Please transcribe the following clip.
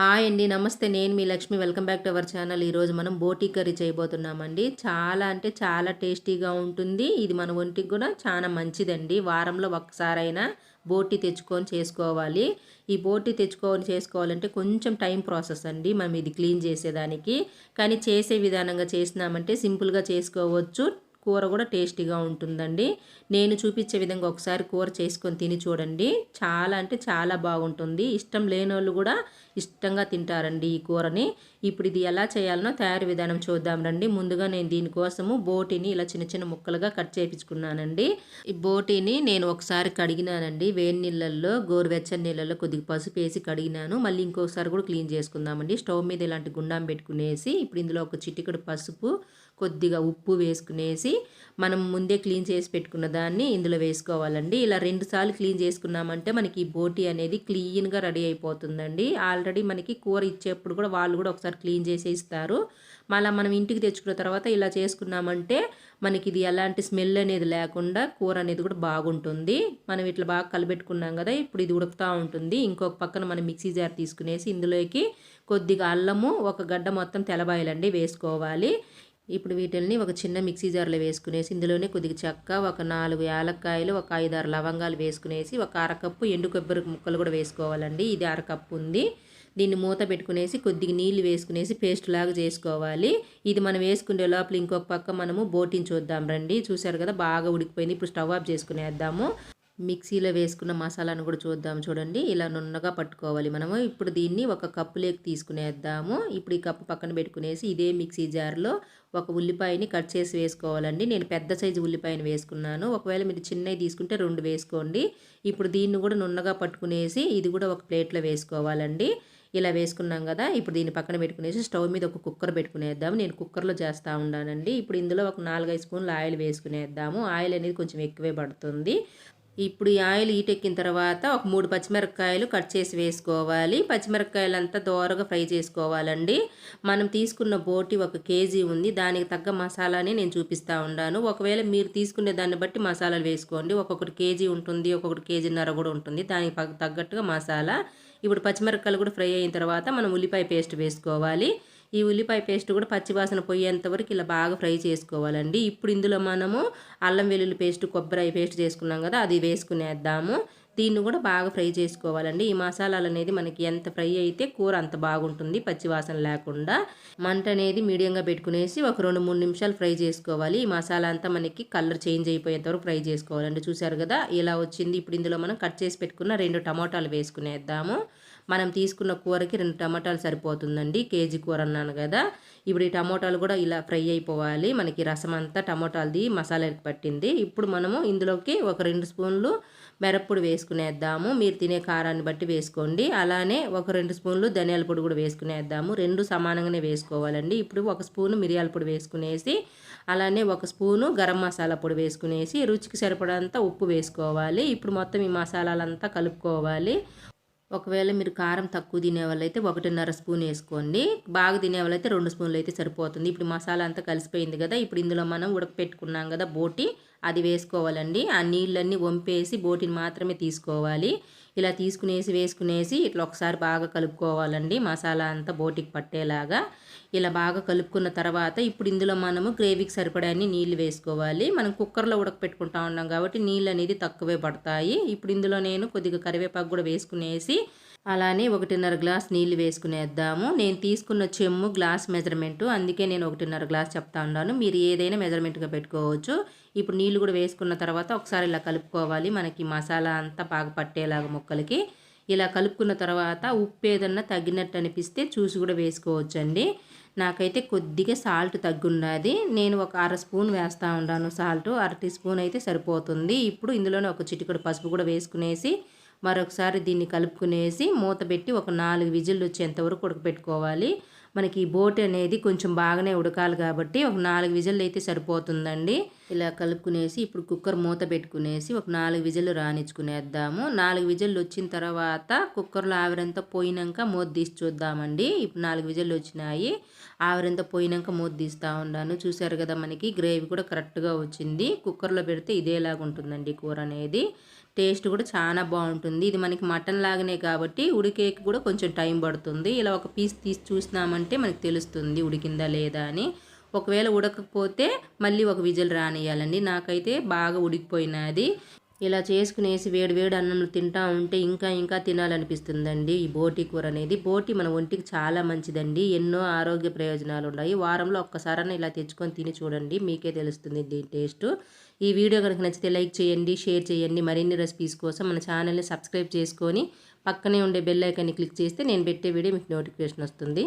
Hi అండి నమస్తే. నేను మీ Lakshmi. Welcome back to our channel. ఈరోజు మనం బోటీ కర్రీ చేయబోతున్నామండి. చాలా అంటే చాలా టేస్టీగా ఉంటుంది. ఇది మన ఒంటికి కూడా చాలా మంచిదండి. వారంలో ఒక్కసారైనా బోటి తెచ్చుకొని చేసుకోవాలి. ఈ బోటి తెచ్చుకొని చేసుకోవాలంటే కొంచెం టైం ప్రాసెస్ అండి. మనం ఇది క్లీన్ చేసేదానికి. కానీ చేసే విధానంగా చేసినామంటే సింపుల్గా చేసుకోవచ్చు. కూర కూడా టేస్టీగా ఉంటుందండి. నేను చూపించే విధంగా ఒకసారి కూర చేసుకొని తిని చూడండి. చాలా అంటే చాలా బాగుంటుంది. ఇష్టం లేని వాళ్ళు కూడా ఇష్టంగా తింటారండి ఈ కూరని. ఇప్పుడు ఇది ఎలా చేయాలనో తయారు విధానం చూద్దాం రండి. ముందుగా నేను దీనికోసము బోటిని ఇలా చిన్న చిన్న ముక్కలుగా కట్ చేయించుకున్నానండి. ఈ బోటిని నేను ఒకసారి కడిగినానండి. వేడి నీళ్ళల్లో గోరువెచ్చని నీళ్ళల్లో కొద్దిగా పసుపు వేసి కడిగినాను. మళ్ళీ ఇంకొకసారి కూడా క్లీన్ చేసుకుందామండి. స్టవ్ మీద ఇలాంటి గుండాం పెట్టుకునేసి ఇప్పుడు ఇందులో ఒక చిటికడు పసుపు కొద్దిగా ఉప్పు వేసుకునేసి మనం ముందే క్లీన్ చేసి పెట్టుకున్న దాన్ని ఇందులో వేసుకోవాలండి. ఇలా రెండు సార్లు క్లీన్ చేసుకున్నామంటే మనకి బోటి అనేది క్లీన్గా రెడీ అయిపోతుందండి. ఆల్రెడీ మనకి కూర ఇచ్చేప్పుడు కూడా వాళ్ళు కూడా ఒకసారి క్లీన్ చేసి ఇస్తారు. మళ్ళీ మనం ఇంటికి తెచ్చుకున్న తర్వాత ఇలా చేసుకున్నామంటే మనకి ఇది ఎలాంటి స్మెల్ అనేది లేకుండా కూర అనేది కూడా బాగుంటుంది. మనం ఇట్లా బాగా కలిపెట్టుకున్నాం కదా ఇప్పుడు ఇది ఉడుకుతూ ఉంటుంది. ఇంకొక పక్కన మనం మిక్సీ జార్ తీసుకునేసి ఇందులోకి కొద్దిగా అల్లము ఒక గడ్డ మొత్తం తెలబాయలండి వేసుకోవాలి. ఇప్పుడు వీటిల్ని ఒక చిన్న మిక్సీ జార్లో వేసుకునేసి ఇందులోనే కొద్దిగా చెక్క ఒక నాలుగు యాలక్కాయలు ఒక ఐదారు లవంగాలు వేసుకునేసి ఒక అరకప్పు ఎండు కొబ్బరి ముక్కలు కూడా వేసుకోవాలండి. ఇది అరకప్పు ఉంది. దీన్ని మూత పెట్టుకునేసి కొద్దిగా నీళ్ళు వేసుకునేసి పేస్ట్ లాగా చేసుకోవాలి. ఇది మనం వేసుకునే లోపల ఇంకొక పక్క మనము బోటిని చూద్దాం రండి. చూసారు కదా బాగా ఉడికిపోయింది. ఇప్పుడు స్టవ్ ఆఫ్ చేసుకునేద్దాము. మిక్సీలో వేసుకున్న మసాలాను కూడా చూద్దాం చూడండి. ఇలా నున్నగా పట్టుకోవాలి మనము. ఇప్పుడు దీన్ని ఒక కప్పులోకి తీసుకునేద్దాము. ఇప్పుడు ఈ కప్పు పక్కన పెట్టుకునేసి ఇదే మిక్సీ జార్లో ఒక ఉల్లిపాయని కట్ చేసి వేసుకోవాలండి. నేను పెద్ద సైజు ఉల్లిపాయని వేసుకున్నాను. ఒకవేళ మీరు చిన్నవి తీసుకుంటే రెండు వేసుకోండి. ఇప్పుడు దీన్ని కూడా నున్నగా పట్టుకునేసి ఇది కూడా ఒక ప్లేట్లో వేసుకోవాలండి. ఇలా వేసుకున్నాం కదా. ఇప్పుడు దీన్ని పక్కన పెట్టుకునేసి స్టవ్ మీద ఒక కుక్కర్ పెట్టుకునేద్దాము. నేను కుక్కర్లో చేస్తూ ఉన్నానండి ఇప్పుడు ఇందులో ఒక నాలుగైదు స్పూన్లు ఆయిల్ వేసుకునేద్దాము. ఆయిల్ అనేది కొంచెం ఎక్కువే పడుతుంది. ఇప్పుడు ఈ ఆయిల్ ఈటెక్కిన తర్వాత ఒక మూడు పచ్చిమిరపకాయలు కట్ చేసి వేసుకోవాలి. పచ్చిమిరపకాయలు అంతా దోరగా ఫ్రై చేసుకోవాలండి. మనం తీసుకున్న బోటి ఒక కేజీ ఉంది. దానికి తగ్గ మసాలాని నేను చూపిస్తూ ఉన్నాను. ఒకవేళ మీరు తీసుకునే దాన్ని బట్టి మసాలాలు వేసుకోండి. ఒక్కొక్కటి కేజీ ఉంటుంది ఒక్కొక్కటి కేజీన్నర కూడా ఉంటుంది. దానికి తగ్గట్టుగా మసాలా. ఇప్పుడు పచ్చిమిరపకాయలు కూడా ఫ్రై అయిన తర్వాత మనం ఉల్లిపాయ పేస్ట్ వేసుకోవాలి. ఈ ఉల్లిపాయ పేస్ట్ కూడా పచ్చివాసన పోయేంతవరకు ఇలా బాగా ఫ్రై చేసుకోవాలండి. ఇప్పుడు ఇందులో మనము అల్లం వెల్లుల్లి పేస్ట్ కొబ్బరి పేస్ట్ చేసుకున్నాం కదా అది వేసుకునేద్దాము. దీన్ని కూడా బాగా ఫ్రై చేసుకోవాలండి. ఈ మసాలాలు అనేది మనకి ఎంత ఫ్రై అయితే కూర అంత బాగుంటుంది. పచ్చివాసన లేకుండా మంట అనేది మీడియంగా పెట్టుకునేసి ఒక రెండు మూడు నిమిషాలు ఫ్రై చేసుకోవాలి. ఈ మసాలా అంతా మనకి కలర్ చేంజ్ అయిపోయేంత వరకు ఫ్రై చేసుకోవాలండి. చూసారు కదా ఇలా వచ్చింది. ఇప్పుడు ఇందులో మనం కట్ చేసి పెట్టుకున్న రెండు టమాటాలు వేసుకునేద్దాము. మనం తీసుకున్న కూరకి రెండు టమాటాలు సరిపోతుందండి. కేజీ కూర అన్నాను కదా. ఇప్పుడు ఈ టమాటాలు కూడా ఇలా ఫ్రై అయిపోవాలి. మనకి రసం అంతా టమాటాలది మసాలాకి పట్టింది. ఇప్పుడు మనము ఇందులోకి ఒక రెండు స్పూన్లు మిరప్పొడి వేసుకునేద్దాము. మీరు తినే కారాన్ని బట్టి వేసుకోండి. అలానే ఒక రెండు స్పూన్లు ధనియాల పొడి కూడా వేసుకునేద్దాము. రెండు సమానంగానే వేసుకోవాలండి. ఇప్పుడు ఒక స్పూను మిరియాల పొడి వేసుకునేసి అలానే ఒక స్పూను గరం మసాలా పొడి వేసుకునేసి రుచికి సరిపడంత ఉప్పు వేసుకోవాలి. ఇప్పుడు మొత్తం ఈ మసాలాలంతా కలుపుకోవాలి. ఒకవేళ మీరు కారం తక్కువ తినే వాళ్ళైతే ఒకటిన్నర స్పూన్ వేసుకోండి. బాగా తినే వాళ్ళైతే రెండు స్పూన్లు అయితే సరిపోతుంది. ఇప్పుడు మసాలా అంతా కలిసిపోయింది కదా ఇప్పుడు ఇందులో మనం ఉడకపెట్టుకున్నాం కదా బోటి అది వేసుకోవాలండి. ఆ నీళ్ళన్నీ వంపేసి బోటిని మాత్రమే తీసుకోవాలి. ఇలా తీసుకునేసి వేసుకునేసి ఇట్లా ఒకసారి బాగా కలుపుకోవాలండి. మసాలా అంతా బోటికి పట్టేలాగా. ఇలా బాగా కలుపుకున్న తర్వాత ఇప్పుడు ఇందులో మనము గ్రేవీకి సరిపడాన్ని నీళ్ళు వేసుకోవాలి. మనం కుక్కర్లో ఉడకపెట్టుకుంటా ఉన్నాం కాబట్టి నీళ్ళు అనేది తక్కువే పడతాయి. ఇప్పుడు ఇందులో నేను కొద్దిగా కరివేపాకు కూడా వేసుకునేసి అలానే ఒకటిన్నర గ్లాస్ నీళ్ళు వేసుకునేద్దాము. నేను తీసుకున్న చెమ్ము గ్లాస్ మెజర్మెంటు అందుకే నేను ఒకటిన్నర గ్లాస్ చెప్తా ఉన్నాను. మీరు ఏదైనా మెజర్మెంట్గా పెట్టుకోవచ్చు. ఇప్పుడు నీళ్ళు కూడా వేసుకున్న తర్వాత ఒకసారి ఇలా కలుపుకోవాలి. మనకి మసాలా అంతా బాగా పట్టేలాగా ముక్కలకి. ఇలా కలుపుకున్న తర్వాత ఉప్పు ఏదన్నా తగ్గినట్టు అనిపిస్తే చూసి కూడా వేసుకోవచ్చండి. నాకైతే కొద్దిగా సాల్ట్ తగ్గున్నది. నేను ఒక అర స్పూన్ వేస్తూ ఉన్నాను సాల్ట్. అర టీ స్పూన్ అయితే సరిపోతుంది. ఇప్పుడు ఇందులోనే ఒక చిటికడు పసుపు కూడా వేసుకునేసి మరొకసారి దీన్ని కలుపుకునేసి మూత పెట్టి ఒక నాలుగు విజిల్లు వచ్చేంత వరకు ఉడకపెట్టుకోవాలి. మనకి బోట్ అనేది కొంచెం బాగానే ఉడకాలి కాబట్టి ఒక నాలుగు విజిల్లు అయితే సరిపోతుందండి. ఇలా కలుపుకునేసి ఇప్పుడు కుక్కర్ మూత పెట్టుకునేసి ఒక నాలుగు విజిల్లు రానిచ్చుకునేద్దాము నాలుగు విజిల్లు వచ్చిన తర్వాత కుక్కర్లో ఆవిరంతా పోయినాక మూత తీసి చూద్దామండి. ఇప్పుడు నాలుగు విజిల్లు వచ్చినాయి. ఆవిరంతా పోయినాక మూత తీస్తూ ఉన్నాను. చూశారు కదా మనకి గ్రేవీ కూడా కరెక్ట్గా వచ్చింది. కుక్కర్లో పెడితే ఇదేలాగా ఉంటుందండి కూర అనేది. టేస్ట్ కూడా చాలా బాగుంటుంది. ఇది మనకి మటన్ లాగానే కాబట్టి ఉడికేకి కూడా కొంచెం టైం పడుతుంది. ఇలా ఒక పీస్ తీసి చూసినామంటే మనకి తెలుస్తుంది ఉడికిందా లేదా అని. ఒకవేళ ఉడకపోతే మళ్ళీ ఒక విజిల్ రానియాలండి నాకైతే బాగా ఉడికిపోయినది. ఇలా చేసుకునేసి వేడి వేడి అన్నంలో తింటా ఉంటే ఇంకా ఇంకా తినాలనిపిస్తుందండి. ఈ బోటి కూర అనేది బోటి మన ఒంటికి చాలా మంచిదండి. ఎన్నో ఆరోగ్య ప్రయోజనాలు ఉన్నాయి. వారంలో ఒక్కసారైనా ఇలా తెచ్చుకొని తిని చూడండి. మీకే తెలుస్తుంది దీని టేస్ట్. ఈ వీడియో కనుక నచ్చితే లైక్ చేయండి షేర్ చేయండి. మరిన్ని రెసిపీస్ కోసం మన ఛానల్ని సబ్స్క్రైబ్ చేసుకొని పక్కనే ఉండే బెల్ ఐకాన్ని క్లిక్ చేస్తే నేను పెట్టే వీడియో మీకు నోటిఫికేషన్ వస్తుంది.